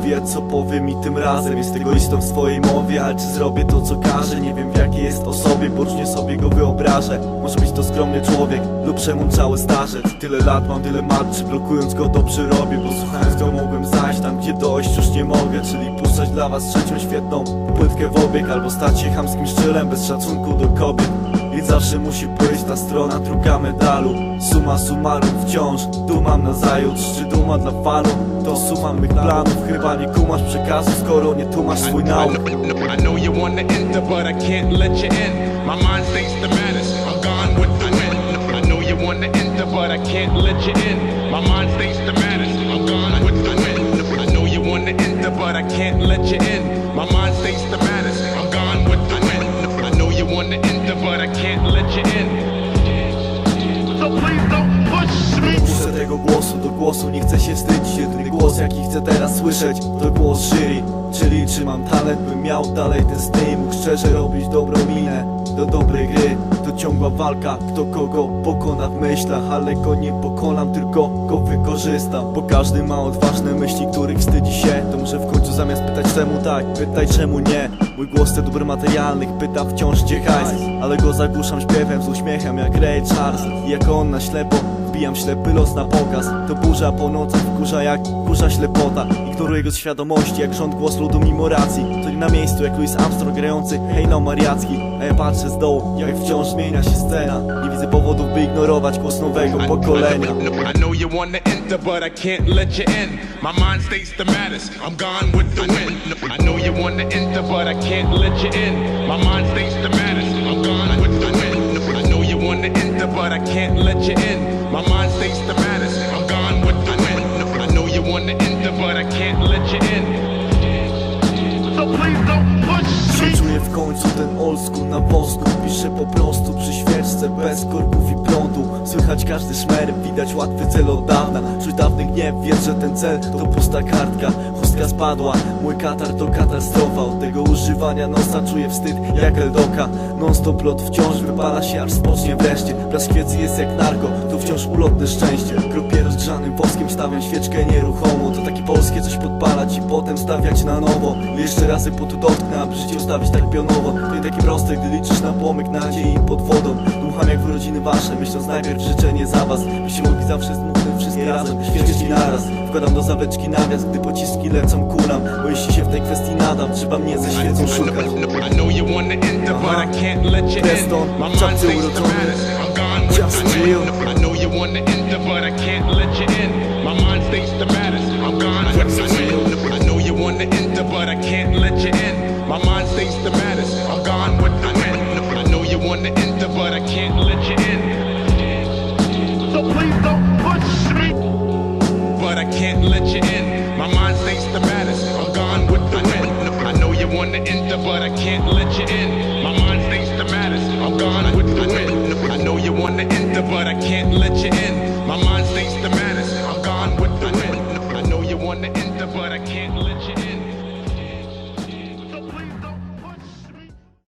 głowie Co powie mi tym razem Jest egoistą w swojej mowie Ale czy zrobię to co każe Nie wiem w jakiej jest osobie Bocznie sobie go wyobrażę. Może być to skromny człowiek Lub przemączały starzec Tyle lat mam, tyle mat Czy blokując go dobrze robię Bo słuchając go mogłem zajść Tam gdzie dojść już nie mogę Czyli puszczać dla was trzecią świetną Płytkę w obieg Albo stać się chamskim szczylem Bez szacunku do kobiet i zawsze musi być ta strona druga medalu Suma summarum wciąż dumam na zajutrz Czy duma dla fanów? To suma mych planów Chyba nie kumasz przekazu, skoro nie tłumasz swój nauk I know you wanna enter, but I can't let you in. My mind stays the. I'm gone with the wind. I know you wanna enter, but I can't let you in. My mind stays the. I'm gone with the wind. I know you wanna enter, but I can't let you in. Głosu nie chcę się wstydzić Jedyny głos jaki chcę teraz słyszeć To głos jury. Czyli czy mam talent, bym miał dalej ten styl Mógł szczerze robić dobrą minę do dobrej gry. To ciągła walka, kto kogo pokona w myślach Ale go nie pokonam, tylko go wykorzystam. Bo każdy ma odważne myśli, których wstydzi się. To może w końcu zamiast pytać czemu tak, pytaj czemu nie. Mój głos te dóbr materialnych pyta wciąż gdzie hajs. Ale go zagłuszam śpiewem z uśmiechem jak Ray Charles. I jako on na ślepo Wbijam ślepy los na pokaz To burza po nocach wkurza jak burza ślepota Ignoruję go z świadomości jak rząd głos ludu mimo racji To nie na miejscu jak Louis Armstrong grający hejno mariacki A ja patrzę z dołu jak wciąż zmienia się scena Nie widzę powodów by ignorować głos nowego pokolenia I know you wanna enter, but I can't let you in. My mind stays the maddest. I'm gone with the wind. I know you wanna enter, but I can't let you in. My mind stays the maddest. I'm gone with the wind. I know you wanna enter, but I can't let you in. Wanna enter, but I can't let you in. So please don't push me. Czuję w końcu ten old school na wosku Piszę po prostu przy świeczce bez korków i prądu Słychać każdy szmer, widać łatwy cel od dawna Czuć dawny gniew, wiedz, że ten cel to pusta kartka Chustka spadła, mój katar to katastrofa. Od tego używania nosa czuję wstyd jak Eldoka. Non stop lot wciąż wypala się aż spocznie wreszcie. Blask wiedzy jest jak narko, to wciąż ulotne szczęście. Kropie rozgrzanym woskiem stawiam świeczkę nieruchomo. To takie polskie coś podpalać i potem stawiać na nowo. Jeszcze razy po tu dotknę, aby życie ustawić tak pionowo. To nie takie proste, gdy liczysz na pomyk nadziei pod wodą. Dmucham jak w rodziny wasze, myśląc najpierw życzenie za was. Byście mogli zawsze zdmuchnąć wszystkie razem, świeczki naraz. Wkładam do zawleczki nawias, gdy pociski lecą kulam Bo jeśli się w tej kwestii nadam, trzeba mnie ze świecą szukać I know you wanna enter, but I can't let you in. Preston, My mind czapce stays the uroczone. maddest. I'm gone with Just the wind. chill. I know you wanna enter, but I can't let you in. My mind thinks the matters. I'm gone with the wind. I know you want to enter, but I can't let you in. My mind thinks